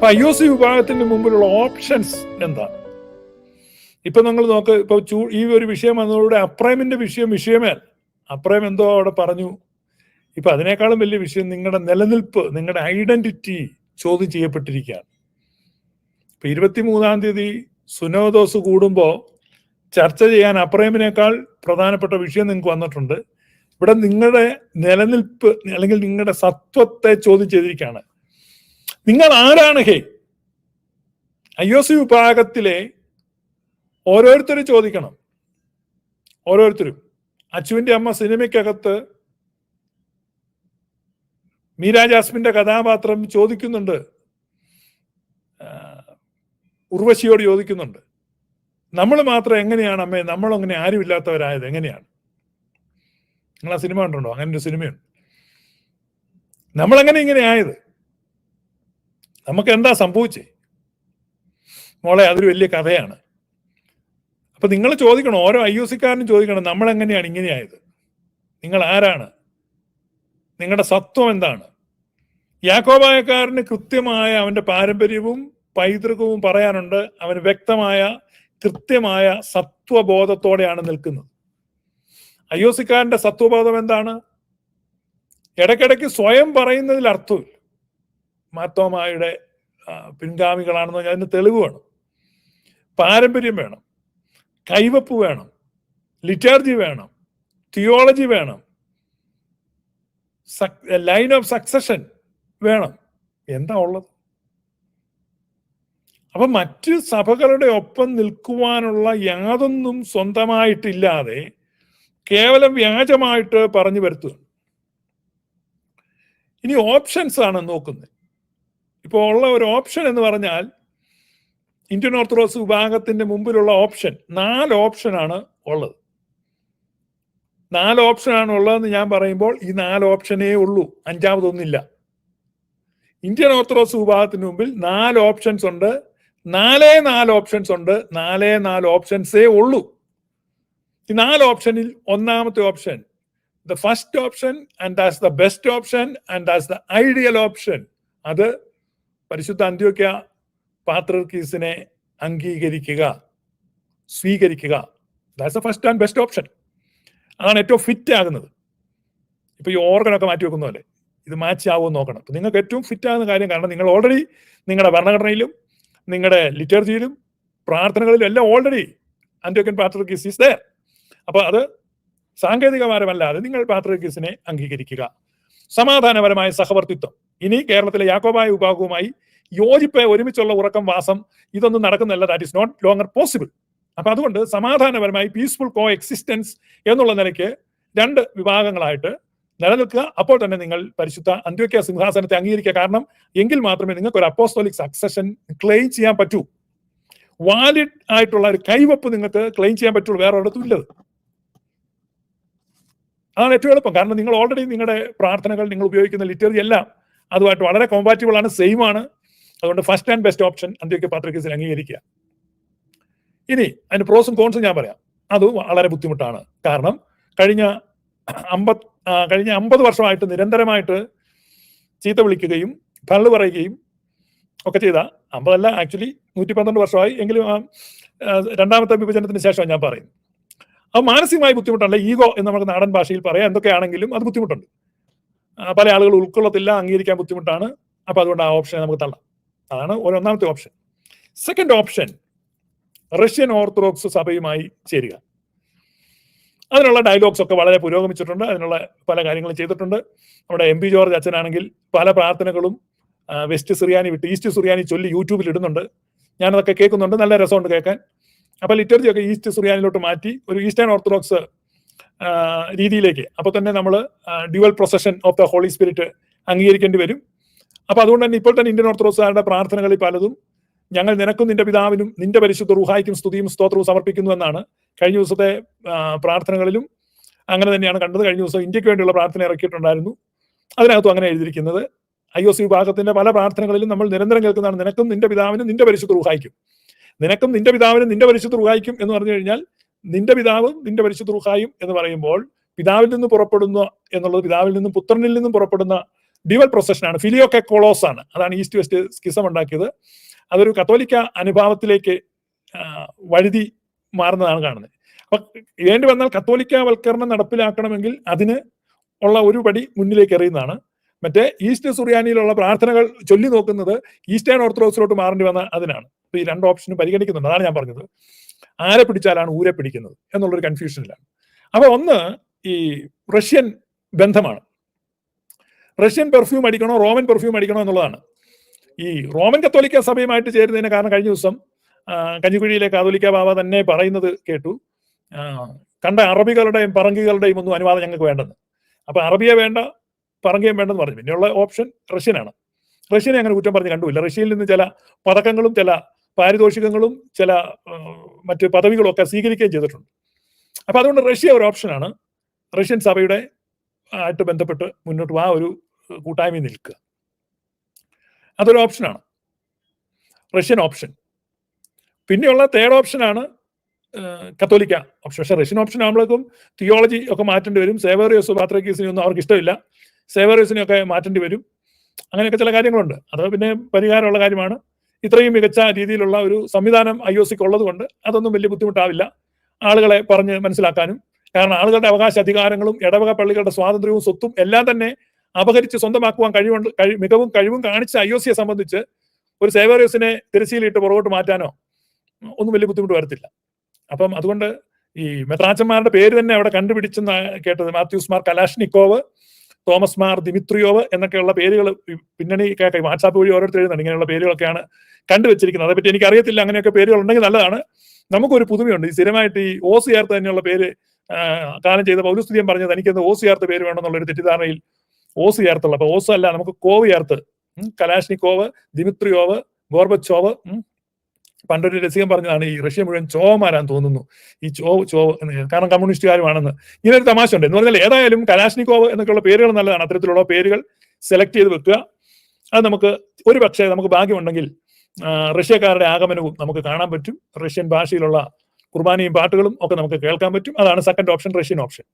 അപ്പൊ I O C വിഭാഗത്തിന്റെ മുമ്പിലുള്ള ഓപ്ഷൻസ് എന്താണ് ഇപ്പൊ നിങ്ങൾ നോക്ക് ഇപ്പൊ ഈ ഒരു വിഷയം വന്നതോടെ അപ്രൈമിന്റെ വിഷയം വിഷയമേ അപ്രൈം എന്തോ അവിടെ പറഞ്ഞു. ഇപ്പൊ അതിനേക്കാളും വലിയ വിഷയം നിങ്ങളുടെ നിലനിൽപ്പ് നിങ്ങളുടെ ഐഡന്റിറ്റി ചോദ്യം ചെയ്യപ്പെട്ടിരിക്കുകയാണ്. ഇപ്പൊ ഇരുപത്തിമൂന്നാം തീയതി സുനോദോസ് കൂടുമ്പോൾ ചർച്ച ചെയ്യാൻ അപ്രൈമിനേക്കാൾ പ്രധാനപ്പെട്ട വിഷയം നിങ്ങൾക്ക് വന്നിട്ടുണ്ട്. ഇവിടെ നിങ്ങളുടെ നിലനിൽപ്പ് അല്ലെങ്കിൽ നിങ്ങളുടെ സത്വത്തെ ചോദ്യം ചെയ്തിരിക്കുകയാണ്. നിങ്ങൾ ആരാണ് ഹേ? ഐ ഒ സി വിഭാഗത്തിലെ ഓരോരുത്തരും ചോദിക്കണം. ഓരോരുത്തരും. അച്ചുവിന്റെ അമ്മ സിനിമയ്ക്കകത്ത് മീര ജാസ്മിന്റെ കഥാപാത്രം ചോദിക്കുന്നുണ്ട്. ഉർവശിയോട് ചോദിക്കുന്നുണ്ട്. നമ്മൾ മാത്രം എങ്ങനെയാണ് അമ്മേ? നമ്മളങ്ങനെ ആരുമില്ലാത്തവരായത് എങ്ങനെയാണ്? നിങ്ങൾ ആ സിനിമ കണ്ടുണ്ടോ അങ്ങനെ ഒരു സിനിമയുണ്ട്. നമ്മളെങ്ങനെ ഇങ്ങനെ ആയത്? നമുക്ക് എന്താ സംഭവിച്ചേ? മോളെ അതൊരു വലിയ കഥയാണ്. അപ്പൊ നിങ്ങൾ ചോദിക്കണം ഓരോ ഐ ഒ സിക്കാരനും ചോദിക്കണം നമ്മൾ എങ്ങനെയാണ് ഇങ്ങനെയായത്? നിങ്ങൾ ആരാണ്? നിങ്ങളുടെ സത്വം എന്താണ്? യാക്കോബായക്കാരന് കൃത്യമായ അവന്റെ പാരമ്പര്യവും പൈതൃകവും പറയാനുണ്ട്. അവന് വ്യക്തമായ കൃത്യമായ സത്വബോധത്തോടെയാണ് നിൽക്കുന്നത്. ഐ സത്വബോധം എന്താണ്? ഇടയ്ക്കിടയ്ക്ക് സ്വയം പറയുന്നതിൽ അർത്ഥമില്ല. മാത്തോമായുടെ ആ, പിൻഗാമികളാണെന്ന് പറഞ്ഞാൽ അതിന് തെളിവ് വേണം. പാരമ്പര്യം വേണം. കൈവപ്പ് വേണം. ലിറ്റാർജി വേണം. തിയോളജി വേണം. ലൈൻ ഓഫ് സക്സഷൻ വേണം. എന്താ ഉള്ളത്? അപ്പൊ മറ്റ് സഭകളുടെ ഒപ്പം നിൽക്കുവാനുള്ള യാതൊന്നും സ്വന്തമായിട്ടില്ലാതെ കേവലം വ്യാജമായിട്ട് പറഞ്ഞു വരുത്തുക ഇനി ഓപ്ഷൻസ് ആണ് നോക്കുന്നത്. ഇപ്പോൾ ഉള്ള ഒരു ഓപ്ഷൻ എന്ന് പറഞ്ഞാൽ ഇന്ത്യൻ ഓർത്തഡോക്സ് വിഭാഗത്തിന്റെ മുമ്പിലുള്ള ഓപ്ഷൻ നാല് ഓപ്ഷനാണ് ഉള്ളത്. നാല് ഓപ്ഷനാണ് ഉള്ളതെന്ന് ഞാൻ പറയുമ്പോൾ ഈ നാല് ഓപ്ഷനേ ഉള്ളൂ അഞ്ചാമതൊന്നില്ല ഇന്ത്യൻ ഓർത്തഡോക്സ് വിഭാഗത്തിന് മുമ്പിൽ നാല് ഓപ്ഷൻസ് ഉണ്ട് നാലേ നാല് ഓപ്ഷൻസ് ഉണ്ട് നാലേ നാല് ഓപ്ഷൻസേ ഉള്ളൂ. ഈ നാല് ഓപ്ഷനിൽ ഒന്നാമത്തെ option the first option and that's the best option and that's the ideal option അത് പരിശുദ്ധ അന്ത്യോക്യ പാത്രർക്കീസിനെ അംഗീകരിക്കുക സ്വീകരിക്കുക. That's a first and best option അതാണ് ഏറ്റവും ഫിറ്റ് ആകുന്നത്. ഇപ്പൊ ഈ ഓർഗനൊക്കെ മാറ്റി വെക്കുന്ന പോലെ ഇത് മാച്ച് ആവുമെന്ന് നോക്കണം. അപ്പൊ നിങ്ങൾക്ക് ഏറ്റവും ഫിറ്റ് ആകുന്ന കാര്യം കാരണം നിങ്ങൾ ഓൾറെഡി നിങ്ങളുടെ ഭരണഘടനയിലും നിങ്ങളുടെ ലിറ്റർജിയിലും പ്രാർത്ഥനകളിലും എല്ലാം ഓൾറെഡി ആന്റിയോക്കൻ പാത്രക്കീസ് ഈസ് ദയർ അപ്പൊ അത് സാങ്കേതികപരമല്ലാതെ നിങ്ങൾ പാത്രക്കീസിനെ അംഗീകരിക്കുക. സമാധാനപരമായ സഹവർത്തിത്വം. ഇനി കേരളത്തിലെ യാക്കോബായ വിഭാഗവുമായി യോജിപ്പ് ഒരുമിച്ചുള്ള ഉറക്കം വാസം ഇതൊന്നും നടക്കുന്നില്ല. That is not longer possible അപ്പൊ അതുകൊണ്ട് സമാധാനപരമായി പീസ്ഫുൾ കോ എക്സിസ്റ്റൻസ് എന്നുള്ള നിലയ്ക്ക് രണ്ട് വിഭാഗങ്ങളായിട്ട് നിലനിൽക്കുക. അപ്പോൾ തന്നെ നിങ്ങൾ പരിശുദ്ധ അന്ത്യോക്യ സിംഹാസനത്തെ അംഗീകരിക്കുക. കാരണം എങ്കിൽ മാത്രമേ നിങ്ങൾക്ക് ഒരു അപ്പോസ്തോലിക് സക്സഷൻ ക്ലെയിം ചെയ്യാൻ പറ്റൂ. വാലിഡ് ആയിട്ടുള്ള ഒരു കൈവപ്പ് നിങ്ങൾക്ക് ക്ലെയിം ചെയ്യാൻ പറ്റുള്ളൂ വേറെ ഒരിടത്തും ഇല്ലത്. അതാണ് ഏറ്റവും എളുപ്പം. കാരണം നിങ്ങൾ ഓൾറെഡി നിങ്ങളുടെ പ്രാർത്ഥനകൾ നിങ്ങൾ ഉപയോഗിക്കുന്ന ലിറ്ററി എല്ലാം അതുമായിട്ട് വളരെ കോമ്പാറ്റബിൾ ആണ് സെയിം ആണ്. അതുകൊണ്ട് ഫസ്റ്റ് ആൻഡ് ബെസ്റ്റ് ഓപ്ഷൻ അന്ത്യോക്യ പാത്രക്കേസിൽ അംഗീകരിക്കുക. ഇനി അതിന്റെ പ്രോസും കോൺസും ഞാൻ പറയാം. അത് വളരെ ബുദ്ധിമുട്ടാണ്. കാരണം കഴിഞ്ഞ അമ്പത് കഴിഞ്ഞ അമ്പത് വർഷമായിട്ട് നിരന്തരമായിട്ട് ചീത്ത വിളിക്കുകയും തള്ളു പറയുകയും ഒക്കെ ചെയ്ത അമ്പതല്ല ആക്ച്വലി നൂറ്റി പന്ത്രണ്ട് വർഷമായി എങ്കിലും രണ്ടാമത്തെ വിഭജനത്തിന് ശേഷം ഞാൻ പറയുന്നു അത് മാനസികമായി ബുദ്ധിമുട്ടല്ല ഈഗോ എന്ന് നമുക്ക് നാടൻ ഭാഷയിൽ പറയാം. എന്തൊക്കെയാണെങ്കിലും അത് ബുദ്ധിമുട്ടുണ്ട്. പല ആളുകൾ ഉൾക്കൊള്ളത്തില്ല അംഗീകരിക്കാൻ ബുദ്ധിമുട്ടാണ്. അപ്പൊ അതുകൊണ്ട് ആ ഓപ്ഷനെ നമുക്ക് തള്ളാം. അതാണ് ഒരൊന്നാമത്തെ option second option Russian Orthodox സഭയുമായി ചേരുക. അതിനുള്ള ഡയലോഗ്സ് ഒക്കെ വളരെ പുരോഗമിച്ചിട്ടുണ്ട്. അതിനുള്ള പല കാര്യങ്ങളും ചെയ്തിട്ടുണ്ട്. നമ്മുടെ എം പി ജോർജ് അച്ഛനാണെങ്കിൽ പല പ്രാർത്ഥനകളും വെസ്റ്റ് സിറിയാനി വിട്ട് ഈസ്റ്റ് സിറിയാനി ചൊല്ലി യൂട്യൂബിൽ ഇടുന്നുണ്ട്. ഞാനതൊക്കെ കേൾക്കുന്നുണ്ട്. നല്ല രസമുണ്ട് കേൾക്കാൻ. അപ്പോൾ ലിറ്റർജി ഒക്കെ ഈസ്റ്റ് സിറിയാനിലോട്ട് മാറ്റി ഒരു ഈസ്റ്റേൺ ഓർത്തഡോക്സ് രീതിയിലേക്ക്. അപ്പൊ തന്നെ നമ്മൾ dual procession of the Holy Spirit അംഗീകരിക്കേണ്ടി വരും. അപ്പൊ അതുകൊണ്ട് തന്നെ ഇപ്പോൾ തന്നെ ഇന്ത്യൻ ഓർത്തഡോക്സുകാരുടെ പ്രാർത്ഥനകളിൽ പലതും ഞങ്ങൾ നിനക്കും നിന്റെ പിതാവിനും നിന്റെ പരിശുദ്ധ റുഹായിക്കും സ്തുതിയും സ്തോത്രവും സമർപ്പിക്കുന്നു എന്നാണ് കഴിഞ്ഞ ദിവസത്തെ പ്രാർത്ഥനകളിലും അങ്ങനെ തന്നെയാണ് കണ്ടത്. കഴിഞ്ഞ ദിവസം ഇന്ത്യയ്ക്ക് വേണ്ടിയുള്ള പ്രാർത്ഥന ഇറക്കിയിട്ടുണ്ടായിരുന്നു. അതിനകത്തും അങ്ങനെ എഴുതിയിരിക്കുന്നത്. ഐ ഒ സി വിഭാഗത്തിന്റെ പല പ്രാർത്ഥനകളിലും നമ്മൾ നിരന്തരം കേൾക്കുന്നതാണ് നിനക്കും നിന്റെ പിതാവിനും നിന്റെ പരിശുദ്ധ റുഹായിക്കും. നിനക്കും നിന്റെ പിതാവിനും നിന്റെ പരിശുദ്ധ റുഹായിക്കും എന്ന് പറഞ്ഞു കഴിഞ്ഞാൽ നിന്റെ പിതാവും നിന്റെ പരിശുദ്ധ റുഹായും എന്ന് പറയുമ്പോൾ പിതാവിൽ നിന്ന് പുറപ്പെടുന്ന എന്നുള്ളത് പിതാവിൽ നിന്നും പുത്രനിൽ നിന്നും പുറപ്പെടുന്ന ഡിവൽ പ്രൊസഷനാണ് ഫിലിയോക്കെ കൊളോസ് ആണ്. അതാണ് ഈസ്റ്റ് വെസ്റ്റ് സ്കിസം ഉണ്ടാക്കിയത്. അതൊരു കത്തോലിക്ക അനുഭാവത്തിലേക്ക് വഴുതി മാറുന്നതാണ് കാണുന്നത്. അപ്പൊ വേണ്ടി വന്നാൽ കത്തോലിക്ക വൽക്കരണം നടപ്പിലാക്കണമെങ്കിൽ അതിന് ഉള്ള ഒരു പടി മുന്നിലേക്ക് എറിയുന്നതാണ്. മറ്റേ ഈസ്റ്റ് സുറിയാനിയിലുള്ള പ്രാർത്ഥനകൾ ചൊല്ലി നോക്കുന്നത് ഈസ്റ്റേൺ ഓർത്തഡോക്സിലോട്ട് മാറേണ്ടി വന്ന അതിനാണ്. ഈ രണ്ട് ഓപ്ഷനും പരിഗണിക്കുന്നുണ്ട്. അതാണ് ഞാൻ പറഞ്ഞത്. ആരെ പിടിച്ചാലാണ് ഊരെ പിടിക്കുന്നത് എന്നുള്ളൊരു കൺഫ്യൂഷനിലാണ് അപ്പൊ ഒന്ന് ഈ റഷ്യൻ ബന്ധമാണ്. റഷ്യൻ പെർഫ്യൂം അടിക്കണോ റോമൻ പെർഫ്യൂം അടിക്കണോ എന്നുള്ളതാണ്. ഈ റോമൻ കത്തോലിക്ക സഭയുമായിട്ട് ചേരുന്നതിന് കാരണം കഴിഞ്ഞ ദിവസം കഞ്ഞിക്കുഴിയിലെ കാതോലിക്ക ബാബ തന്നെ പറയുന്നത് കേട്ടു. കണ്ട അറബികളുടെയും പറങ്കികളുടെയും ഒന്നും അനുവാദം ഞങ്ങൾക്ക് വേണ്ടെന്ന്. അപ്പൊ അറബിയെ വേണ്ട പറങ്കയും വേണ്ടെന്ന് പറഞ്ഞു. പിന്നെയുള്ള ഓപ്ഷൻ റഷ്യനാണ്. റഷ്യനെ അങ്ങനെ കുറ്റം പറഞ്ഞ് കണ്ടുമില്ല. റഷ്യയിൽ നിന്ന് ചില പതക്കങ്ങളും ചില പാരിതോഷികങ്ങളും ചില മറ്റ് പദവികളൊക്കെ സ്വീകരിക്കുകയും ചെയ്തിട്ടുണ്ട്. അപ്പോൾ അതുകൊണ്ട് റഷ്യ ഒരു ഓപ്ഷനാണ് റഷ്യൻ സഭയുടെ ആയിട്ട് ബന്ധപ്പെട്ട് മുന്നോട്ട് ആ ഒരു കൂട്ടായ്മയിൽ നിൽക്കുക. അതൊരു ഓപ്ഷനാണ് റഷ്യൻ ഓപ്ഷൻ പിന്നെയുള്ള തേർഡ് ഓപ്ഷനാണ് കത്തോലിക്ക ഓപ്ഷൻ പക്ഷേ റഷ്യൻ ഓപ്ഷൻ ആകുമ്പോഴേക്കും തിയോളജി ഒക്കെ മാറ്റേണ്ടി വരും. സേവേറിയസ് പാത്രക്കീസിനെ ഒന്നും അവർക്ക് ഇഷ്ടമില്ല. സേവേറിയസിനെ ഒക്കെ മാറ്റേണ്ടി വരും. അങ്ങനെയൊക്കെ ചില കാര്യങ്ങളുണ്ട്. അത് പിന്നെ പരിഹാരമുള്ള കാര്യമാണ്. ഇത്രയും മികച്ച രീതിയിലുള്ള ഒരു സംവിധാനം ഐ ഒ സിക്ക് ഉള്ളതുകൊണ്ട് അതൊന്നും വലിയ ബുദ്ധിമുട്ടാവില്ല. ആളുകളെ പറഞ്ഞ് മനസ്സിലാക്കാനും കാരണം ആളുകളുടെ അവകാശ അധികാരങ്ങളും ഇടവക പള്ളികളുടെ സ്വാതന്ത്ര്യവും സ്വത്തും എല്ലാം തന്നെ അപഹരിച്ച് സ്വന്തമാക്കുവാൻ കഴിവുണ്ട് കഴി മികവും കഴിവും കാണിച്ച ഐ ഒ സിയെ സംബന്ധിച്ച് ഒരു സേവറിയസിനെ തിരശ്ശീലിട്ട് പുറകോട്ട് മാറ്റാനോ ഒന്നും വലിയ ബുദ്ധിമുട്ട് വരത്തില്ല. അപ്പം അതുകൊണ്ട് ഈ മെത്രാച്ചന്മാരുടെ പേര് തന്നെ അവിടെ കണ്ടുപിടിച്ചെന്ന് കേട്ടത് Mathews Mar Kalashnikov. Thomas Mar Dimitriov എന്നൊക്കെയുള്ള പേരുകൾ പിന്നണി വാട്സാപ്പ് വഴി ഓരോരുത്തർ എഴുതുന്നുണ്ട്. ഇങ്ങനെയുള്ള പേരുകളൊക്കെയാണ് കണ്ടുവച്ചിരിക്കുന്നത്. അതേപ്പറ്റി എനിക്ക് അറിയത്തില്ല അങ്ങനെയൊക്കെ പേരുകൾ ഉണ്ടെങ്കിൽ നല്ലതാണ്. നമുക്കൊരു പുതുമയുണ്ട്. ഈ സ്ഥിരമായിട്ട് ഈ ഓസ് ചേർത്ത് തന്നെയുള്ള പേര് കാലം ചെയ്ത പൗരസ്തുതിയും പറഞ്ഞത് എനിക്കൊന്ന് ഓസ് ചേർത്ത് പേര് വേണമെന്നുള്ളൊരു തെറ്റിദ്ധാരണയിൽ ഓസ് ചേർത്തുള്ള അപ്പൊ ഓസ് അല്ല നമുക്ക് കോവ് ചേർത്ത് ഉം, കലാഷ്നിക്കോവ് ദിമിത്രിയോവ് ഗോർബച്ചോവ് പണ്ടൊരു രസികം പറഞ്ഞതാണ് ഈ റഷ്യ മുഴുവൻ ചോവമാരാന്ന് തോന്നുന്നു. ഈ ചോ ചോ കാരണം കമ്മ്യൂണിസ്റ്റുകാരുമാണെന്ന് ഇങ്ങനെ ഒരു തമാശ ഉണ്ട്. എന്ന് പറഞ്ഞാൽ ഏതായാലും കലാഷ്നിക്കോവ് എന്നൊക്കെയുള്ള പേരുകൾ നല്ലതാണ്. അത്തരത്തിലുള്ള പേരുകൾ സെലക്ട് ചെയ്ത് വെക്കുക. അത് നമുക്ക് ഒരു പക്ഷേ നമുക്ക് ഭാഗ്യമുണ്ടെങ്കിൽ റഷ്യക്കാരുടെ ആഗമനവും നമുക്ക് കാണാൻ പറ്റും. റഷ്യൻ ഭാഷയിലുള്ള കുർബാനയും പാട്ടുകളും ഒക്കെ നമുക്ക് കേൾക്കാൻ പറ്റും. അതാണ് സെക്കൻഡ് ഓപ്ഷൻ റഷ്യൻ ഓപ്ഷൻ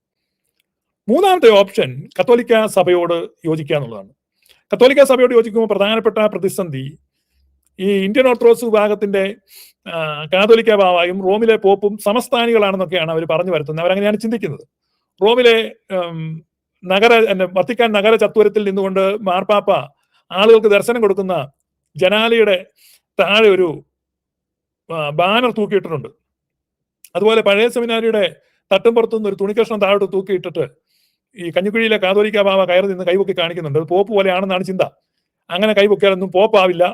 മൂന്നാമത്തെ ഓപ്ഷൻ കത്തോലിക്ക സഭയോട് യോജിക്കുക എന്നുള്ളതാണ്. കത്തോലിക്ക സഭയോട് യോജിക്കുമ്പോൾ പ്രധാനപ്പെട്ട പ്രതിസന്ധി ഈ ഇന്ത്യൻ ഓർത്തഡോക്സ് വിഭാഗത്തിന്റെ കാതോലിക്ക ബാവായും റോമിലെ പോപ്പും സമസ്ഥാനികളാണെന്നൊക്കെയാണ് അവർ പറഞ്ഞു വരുത്തുന്നത്. അവരങ്ങനെയാണ് ചിന്തിക്കുന്നത്. റോമിലെ നഗര വത്തിക്കാൻ നഗര ചത്വരത്തിൽ നിന്നുകൊണ്ട് മാർപ്പാപ്പ ആളുകൾക്ക് ദർശനം കൊടുക്കുന്ന ജനാലിയുടെ താഴെ ഒരു ബാനർ തൂക്കിയിട്ടിട്ടുണ്ട്. അതുപോലെ പഴയ സെമിനാരിയുടെ തട്ടും പുറത്തുനിന്ന് ഒരു തുണിക്കഷ്ണം താഴോട്ട് തൂക്കിയിട്ടിട്ട് ഈ കഞ്ഞിക്കുഴിയിലെ കാതോലിക്ക ബാവ കയറി നിന്ന് കൈപൊക്കി കാണിക്കുന്നുണ്ട്. പോപ്പ് പോലെയാണെന്നാണ് ചിന്ത. അങ്ങനെ കൈപൊക്കിയാലൊന്നും പോപ്പാവില്ല.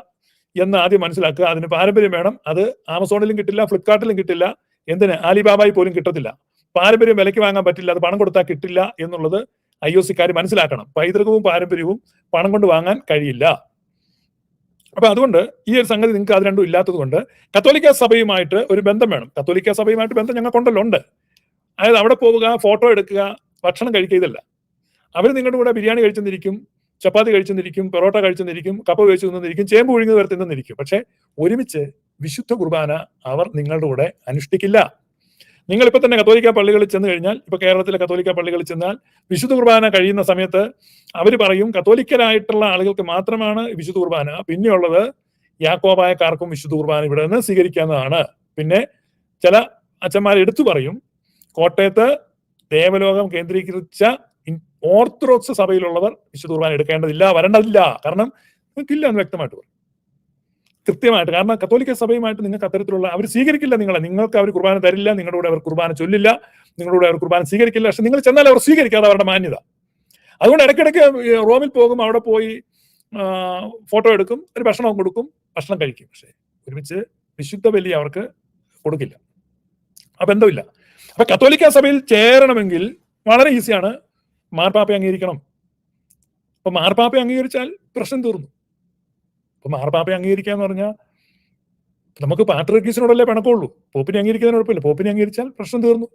എന്ന് ആദ്യം മനസ്സിലാക്കുക. അതിന് പാരമ്പര്യം വേണം. അത് ആമസോണിലും കിട്ടില്ല ഫ്ലിപ്കാർട്ടിലും കിട്ടില്ല. എന്തിന്? ആലിബാബായി പോലും കിട്ടത്തില്ല. പാരമ്പര്യം വിലയ്ക്ക് വാങ്ങാൻ പറ്റില്ല. അത് പണം കൊടുത്താൽ കിട്ടില്ല എന്നുള്ളത് ഐ ഒ സിക്കാർ മനസ്സിലാക്കണം. പൈതൃകവും പാരമ്പര്യവും പണം കൊണ്ട് വാങ്ങാൻ കഴിയില്ല. അപ്പൊ അതുകൊണ്ട് ഈ ഒരു സംഗതി നിങ്ങൾക്ക് അത് രണ്ടും ഇല്ലാത്തത് കൊണ്ട് കത്തോലിക്ക സഭയുമായിട്ട് ഒരു ബന്ധം വേണം. കത്തോലിക്ക സഭയുമായിട്ട് ബന്ധം ഞങ്ങൾക്കുണ്ടല്ലോ ഉണ്ട്. അതായത് അവിടെ പോവുക ഫോട്ടോ എടുക്കുക ഭക്ഷണം കഴിക്കുക ഇതല്ല. അവർ നിങ്ങളുടെ കൂടെ ബിരിയാണി കഴിച്ചെന്നിരിക്കും. ചപ്പാത്തി കഴിച്ചെന്നിരിക്കും പൊറോട്ട കഴിച്ചെന്നിരിക്കും കപ്പ കഴിച്ചു നിന്നിരിക്കും ചേമ്പ് ഒഴുങ്ങി വരെ തിന്നിരിക്കും പക്ഷെ ഒരുമിച്ച് വിശുദ്ധ കുർബാന അവർ നിങ്ങളുടെ കൂടെ അനുഷ്ഠിക്കില്ല. നിങ്ങൾ ഇപ്പൊ തന്നെ കത്തോലിക്ക പള്ളികളിൽ ചെന്ന് കഴിഞ്ഞാൽ ഇപ്പൊ കേരളത്തിലെ കത്തോലിക്ക പള്ളികളിൽ ചെന്നാൽ വിശുദ്ധ കുർബാന കഴിയുന്ന സമയത്ത് അവർ പറയും കത്തോലിക്കരായിട്ടുള്ള ആളുകൾക്ക് മാത്രമാണ് വിശുദ്ധ കുർബാന. പിന്നെയുള്ളത് യാക്കോബായക്കാർക്കും വിശുദ്ധ കുർബാന ഇവിടെ നിന്ന് സ്വീകരിക്കാവുന്നതാണ്. പിന്നെ ചില അച്ഛന്മാർ എടുത്തു പറയും കോട്ടയത്ത് ദേവലോകം കേന്ദ്രീകരിച്ച ഓർത്തഡോക്സ് സഭയിലുള്ളവർ വിശുദ്ധ കുർബാന എടുക്കേണ്ടതില്ല വരേണ്ടതില്ല. കാരണം നിങ്ങൾക്കില്ല എന്ന് വ്യക്തമായിട്ട് പറയും. കൃത്യമായിട്ട്. കാരണം കത്തോലിക്ക സഭയുമായിട്ട് നിങ്ങൾക്ക് അത്തരത്തിലുള്ള അവർ സ്വീകരിക്കില്ല നിങ്ങളെ. നിങ്ങൾക്ക് അവർ കുർബാന തരില്ല നിങ്ങളുടെ കൂടെ അവർ കുർബാന ചൊല്ലില്ല നിങ്ങളുടെ കൂടെ അവർ കുർബാന സ്വീകരിക്കില്ല. പക്ഷെ നിങ്ങൾ ചെന്നാൽ അവർ സ്വീകരിക്കാതെ അവരുടെ മാന്യത. അതുകൊണ്ട് ഇടയ്ക്കിടയ്ക്ക് റോമിൽ പോകും അവിടെ പോയി ഫോട്ടോ എടുക്കും ഒരു ഭക്ഷണം കൊടുക്കും ഭക്ഷണം കഴിക്കും. പക്ഷെ ഒരുമിച്ച് വിശുദ്ധ ബലി അവർക്ക് കൊടുക്കില്ല. ആ ബന്ധമില്ല അപ്പൊ കത്തോലിക്ക സഭയിൽ ചേരണമെങ്കിൽ വളരെ ഈസിയാണ് മാർപ്പാപ്പ അംഗീകരിക്കണം. അപ്പൊ മാർപ്പാപ്പ അംഗീകരിച്ചാൽ പ്രശ്നം തീർന്നു. അപ്പൊ മാർപ്പാപ്പ അംഗീകരിക്കുക എന്ന് പറഞ്ഞാൽ നമുക്ക് പാട്രിക്കീസിനോടല്ലേ പിണക്കമുള്ളൂ. പോപ്പിനെ അംഗീകരിക്കുന്നതിന് കുഴപ്പമില്ല. പോപ്പിനെ അംഗീകരിച്ചാൽ പ്രശ്നം തീർന്നു.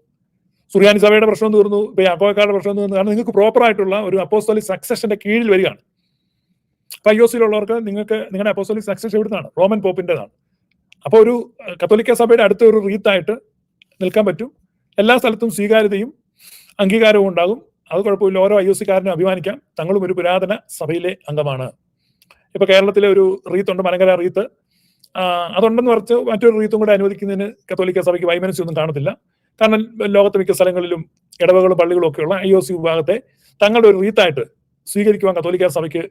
സുറിയാനി സഭയുടെ പ്രശ്നം തീർന്നു. ഇപ്പൊ യാക്കോക്കാരുടെ പ്രശ്നം തീർന്നു. കാരണം നിങ്ങൾക്ക് പ്രോപ്പർ ആയിട്ടുള്ള ഒരു അപ്പോസ്തോലിക് സക്സഷന്റെ കീഴിൽ വരികയാണ്. അപ്പൊ ഐ നിങ്ങൾക്ക് നിങ്ങളുടെ അപ്പോസ്തോലിക് സക്സസ് എവിടുന്നാണ് റോമൻ പോപ്പിന്റെതാണ് അപ്പൊ ഒരു കത്തോലിക്ക സഭയുടെ അടുത്ത ഒരു റീത്തായിട്ട് നിൽക്കാൻ പറ്റും. എല്ലാ സ്ഥലത്തും സ്വീകാര്യതയും അംഗീകാരവും ഉണ്ടാകും. അത് കുഴപ്പമില്ല. ഓരോ ഐ ഒ സിക്കാരനും അഭിമാനിക്കാം. തങ്ങളും ഒരു പുരാതന സഭയിലെ അംഗമാണ്. ഇപ്പൊ കേരളത്തിലെ ഒരു റീത്ത് ഉണ്ട് മലങ്കര റീത്ത്. അതുണ്ടെന്ന് പറഞ്ഞ് മറ്റൊരു റീത്തും കൂടെ അനുവദിക്കുന്നതിന് കത്തോലിക്ക സഭയ്ക്ക് വൈമനസ്യൊന്നും കാണത്തില്ല. കാരണം ലോകത്ത് മിക്ക സ്ഥലങ്ങളിലും ഇടവകളും പള്ളികളും ഒക്കെയുള്ള ഐ ഒ സി വിഭാഗത്തെ തങ്ങളുടെ ഒരു റീത്തായിട്ട് സ്വീകരിക്കുവാൻ കത്തോലിക്ക സഭയ്ക്ക്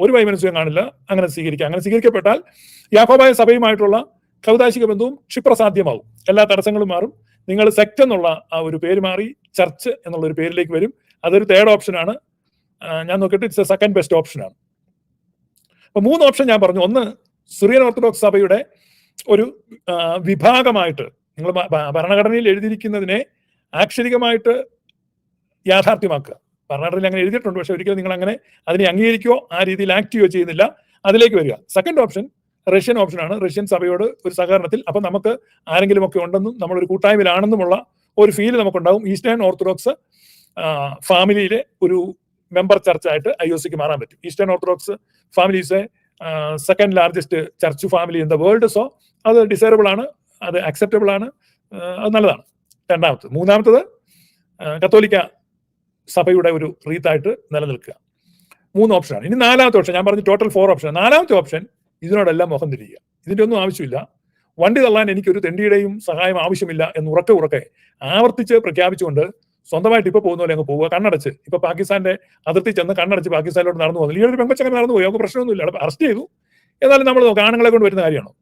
ഒരു വൈമനസ്യം കാണില്ല. അങ്ങനെ സ്വീകരിക്കുക അങ്ങനെ സ്വീകരിക്കപ്പെട്ടാൽ യാക്കോബായ സഭയുമായിട്ടുള്ള കൗതാശിക ബന്ധവും ക്ഷിപ്രസാധ്യമാവും. എല്ലാ തടസ്സങ്ങളും മാറും. നിങ്ങൾ സെക്ട് എന്നുള്ള ആ ഒരു പേര് മാറി ചർച്ച് എന്നുള്ള ഒരു പേരിലേക്ക് വരും. അതൊരു തേർഡ് ഓപ്ഷനാണ് ഞാൻ നോക്കിയിട്ട് ഇറ്റ്സ് എ സെക്കൻഡ് ബെസ്റ്റ് ഓപ്ഷനാണ് അപ്പൊ മൂന്ന് ഓപ്ഷൻ ഞാൻ പറഞ്ഞു. ഒന്ന് സിറിയൻ ഓർത്തഡോക്സ് സഭയുടെ ഒരു വിഭാഗമായിട്ട് നിങ്ങൾ ഭരണഘടനയിൽ എഴുതിയിരിക്കുന്നതിനെ ആക്ഷരികമായിട്ട് യാഥാർത്ഥ്യമാക്കുക. ഭരണഘടനയിൽ അങ്ങനെ എഴുതിയിട്ടുണ്ട് പക്ഷെ ഒരിക്കലും നിങ്ങൾ അങ്ങനെ അതിനെ അംഗീകരിക്കുകയോ ആ രീതിയിൽ ആക്ട് ചെയ്യുകയോ ചെയ്യുന്നില്ല. അതിലേക്ക് വരിക. സെക്കൻഡ് ഓപ്ഷൻ റഷ്യൻ ഓപ്ഷനാണ് റഷ്യൻ സഭയോട് ഒരു സഹകരണത്തിൽ. അപ്പൊ നമുക്ക് ആരെങ്കിലും ഒക്കെ ഉണ്ടെന്നും നമ്മളൊരു കൂട്ടായ്മയിലാണെന്നുമുള്ള ഒരു ഫീൽ നമുക്കുണ്ടാവും. ഈസ്റ്റേൺ ഓർത്തഡോക്സ് ഫാമിലിയിലെ ഒരു മെമ്പർ ചർച്ചായിട്ട് ഐ ഒ സിക്ക് മാറാൻ പറ്റും. Eastern Orthodox families second largest church family in the world so അത് ഡിസൈറബിൾ ആണ് അത് അക്സെപ്റ്റബിൾ ആണ് അത് നല്ലതാണ്. രണ്ടാമത്തത് മൂന്നാമത്തത് കത്തോലിക്ക സഭയുടെ ഒരു റീത്തായിട്ട് നിലനിൽക്കുക. മൂന്ന് ഓപ്ഷനാണ് ഇനി നാലാമത്തെ ഓപ്ഷൻ ഞാൻ പറഞ്ഞു ടോട്ടൽ ഫോർ ഓപ്ഷൻ നാലാമത്തെ ഓപ്ഷൻ ഇതിനോടെല്ലാം മുഖം തിരിയുക. ഇതിന്റെ ഒന്നും ആവശ്യമില്ല. വണ്ടി തള്ളാൻ എനിക്കൊരു തെണ്ടിയുടെയും സഹായം ആവശ്യമില്ല എന്ന് ഉറക്കെ ഉറക്കെ ആവർത്തിച്ച് പ്രഖ്യാപിച്ചുകൊണ്ട് സ്വന്തമായിട്ട് ഇപ്പൊ പോകുന്ന പോലെ അങ്ങ് പോവുക കണ്ണടച്ച്. ഇപ്പൊ പാകിസ്ഥാന്റെ അതിർത്തി ചെന്ന് കണ്ണടച്ച് പാകിസ്ഥാനിലോട്ട് നടന്നു പോകുന്നു ഈ ഒരു പെങ്കൊച്ചങ്ങനെ നടന്നു പോയി അവർക്ക് പ്രശ്നമൊന്നുമില്ല. അറസ്റ്റ് ചെയ്തു. എന്നാലും നമ്മൾ നോക്കാം ആണുങ്ങളെ കൊണ്ട് വരുന്ന കാര്യമാണോ?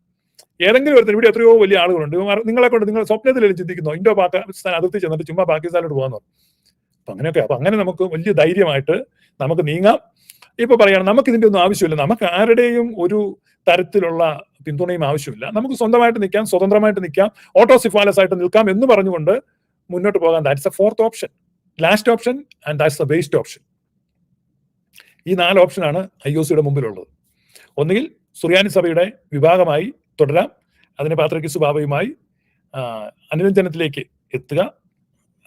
ഏതെങ്കിലും ഒരുത്തർ ഇവിടെ എത്രയോ വലിയ ആളുകളുണ്ട്. നിങ്ങളെ കൊണ്ട് നിങ്ങൾ സ്വപ്നത്തിൽ ചിന്തിക്കുന്നു? ഇന്തോ പാകിസ്ഥാൻ അതിർത്തി ചെന്നിട്ട് ചുമ്മാ പാകിസ്ഥാനിലോട്ട് പോകാന്ന് പറഞ്ഞു. അപ്പൊ അങ്ങനെയൊക്കെ അപ്പൊ അങ്ങനെ നമുക്ക് വലിയ ധൈര്യമായിട്ട് നമുക്ക് നീങ്ങാം. ഇപ്പൊ പറയാണ് നമുക്ക് ഇതിന്റെ ഒന്നും ആവശ്യമില്ല. നമുക്ക് ആരുടെയും ഒരു തരത്തിലുള്ള പിന്തുണയും ആവശ്യമില്ല. നമുക്ക് സ്വന്തമായിട്ട് നിൽക്കാം സ്വതന്ത്രമായിട്ട് നിൽക്കാം ഓട്ടോസിഫാലസ് ആയിട്ട് നിൽക്കാം എന്ന് പറഞ്ഞുകൊണ്ട് മുന്നോട്ട് പോകാൻ that's a fourth option last option and that's a waste option ഈ നാല് ഓപ്ഷനാണ് ഐ ഒ സിയുടെ മുമ്പിലുള്ളത്. ഒന്നുകിൽ സുറിയാനി സഭയുടെ വിഭാഗമായി തുടരാം. അതിന് പാത്രയ്ക്ക് ബാബയുമായി ആ, അനുരഞ്ജനത്തിലേക്ക് എത്തുക.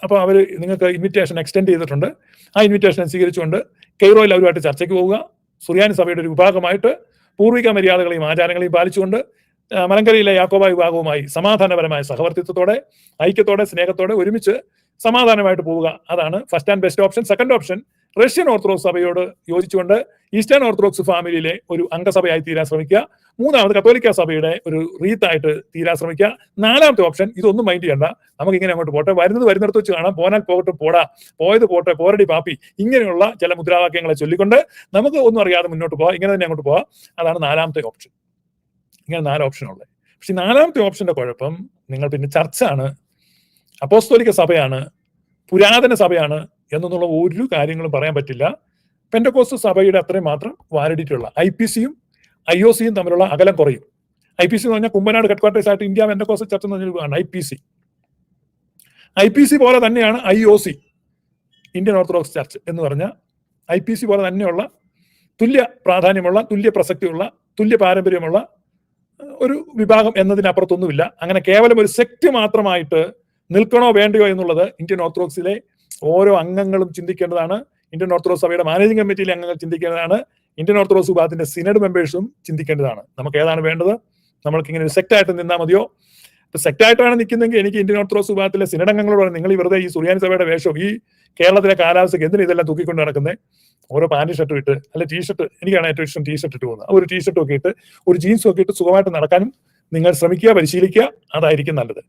അപ്പോൾ അവർ നിങ്ങൾക്ക് ഇൻവിറ്റേഷൻ എക്സ്റ്റെൻഡ് ചെയ്തിട്ടുണ്ട്. ആ ഇൻവിറ്റേഷൻ സ്വീകരിച്ചുകൊണ്ട് കെയ്റോയിൽ അവരുമായിട്ട് ചർച്ചയ്ക്ക് പോവുക. സുറിയാനി സഭയുടെ ഒരു വിഭാഗമായിട്ട് പൂർവിക മര്യാദകളെയും ആചാരങ്ങളെയും പാലിച്ചുകൊണ്ട് മലങ്കരയിലെ യാക്കോബ വിഭാഗവുമായി സമാധാനപരമായ സഹവർത്തിത്വത്തോടെ ഐക്യത്തോടെ സ്നേഹത്തോടെ ഒരുമിച്ച് സമാധാനമായിട്ട് പോവുക. അതാണ് first and best option second option Russian Orthodox സഭയോട് യോജിച്ചുകൊണ്ട് ഈസ്റ്റേൺ ഓർത്തഡോക്സ് ഫാമിലിയിലെ ഒരു അംഗസഭയായി തീരാൻ ശ്രമിക്കുക. മൂന്നാമത് കത്തോലിക്ക സഭയുടെ ഒരു റീത്തായിട്ട് തീരാൻ ശ്രമിക്കുക. നാലാമത്തെ ഓപ്ഷൻ ഇതൊന്നും മൈൻഡ് ചെയ്യണ്ട. നമുക്ക് ഇങ്ങനെ അങ്ങോട്ട് പോട്ടെ. വരുന്നത് വരുന്നിടത്ത് വെച്ച് കാണാം. പോനാൽ പോകട്ടെ പോടാ. പോയത് പോട്ടെ പോരടി പാപ്പി. ഇങ്ങനെയുള്ള ചില മുദ്രാവാക്യങ്ങളെ ചൊല്ലിക്കൊണ്ട് നമുക്ക് ഒന്നും അറിയാതെ മുന്നോട്ട് പോകാം ഇങ്ങനെ തന്നെ അങ്ങോട്ട് പോകാം അതാണ് നാലാമത്തെ ഓപ്ഷൻ ഇങ്ങനെ നാല് ഓപ്ഷൻ ഉള്ളത് പക്ഷെ നാലാമത്തെ ഓപ്ഷന്റെ കുഴപ്പം നിങ്ങൾ പിന്നെ ചർച്ചാണ് അപ്പോസ്തോലിക സഭയാണ് പുരാതന സഭയാണ് എന്നുള്ള ഒരു കാര്യങ്ങളും പറയാൻ പറ്റില്ല. പെൻഡക്കോസ് സഭയുടെ അത്രയും മാത്രം വാലിഡിറ്റി ഉള്ള ഐ പി സിയും ഐ ഒ സിയും തമ്മിലുള്ള അകലം കുറയും. ഐ പി സി എന്ന് പറഞ്ഞാൽ കുമ്പനാട് ഹെഡ്ക്വാർട്ടേഴ്സ് ആയിട്ട് ഇന്ത്യ പെൻഡക്കോസ് ചർച്ച എന്ന് പറഞ്ഞാൽ I P C. I P C പോലെ തന്നെയാണ് I O C Indian Orthodox church എന്ന് പറഞ്ഞാൽ ഐ പി സി പോലെ തന്നെയുള്ള തുല്യ പ്രാധാന്യമുള്ള തുല്യ പ്രസക്തിയുള്ള തുല്യ പാരമ്പര്യമുള്ള ഒരു വിഭാഗം എന്നതിനപ്പുറത്തൊന്നുമില്ല. അങ്ങനെ കേവലം ഒരു സെക്ട് മാത്രമായിട്ട് നിൽക്കണോ വേണ്ടയോ എന്നുള്ളത് ഇന്ത്യൻ ഓർത്തഡോക്സിലെ ഓരോ അംഗങ്ങളും ചിന്തിക്കേണ്ടതാണ്. ഇന്ത്യൻ ഓർത്തഡോക്സ് സഭയുടെ മാനേജിംഗ് കമ്മിറ്റിയിലെ അംഗങ്ങൾ ചിന്തിക്കേണ്ടതാണ്. ഇന്ത്യൻ ഓർത്തഡോക്സ് വിഭാഗത്തിന്റെ സിനഡ് മെമ്പേഴ്സും ചിന്തിക്കേണ്ടതാണ്. നമുക്ക് ഏതാണ് വേണ്ടത്? നമ്മൾക്ക് ഇങ്ങനെ ഒരു സെക്ട് ആയിട്ട് നിന്നാൽ മതിയോ ആയിട്ടാണ് നിൽക്കുന്നെങ്കിൽ എനിക്ക് ഇന്ത്യൻ ഓർത്തഡോക്സ് വിഭാഗത്തിലെ സിനഡ് അംഗങ്ങളോട് നിങ്ങൾ ഈ വെറുതെ ഈ സുറിയാനി സഭയുടെ വേഷം ഈ കേരളത്തിലെ കാലാവസ്ഥയ്ക്ക് എന്തിനാ ഇതെല്ലാം തൂക്കിക്കൊണ്ട് നടക്കുന്നത് ഓരോ പാന്റ് ഷർട്ട് ഇട്ട് അല്ലെ ടീഷർട്ട് എനിക്കാണ് ഏറ്റവും ഇഷ്ടം ടീഷർട്ട് ഇട്ട് പോകുന്നത്. ഒരു ടീഷർട്ടും ഒക്കെ ഇട്ട് ഒരു ജീൻസ് ഒക്കെ ഇട്ട് സുഖമായിട്ട് നടക്കാനും നിങ്ങൾ ശ്രമിക്കുക പരിശീലിക്കുക അതായിരിക്കും നല്ലത്.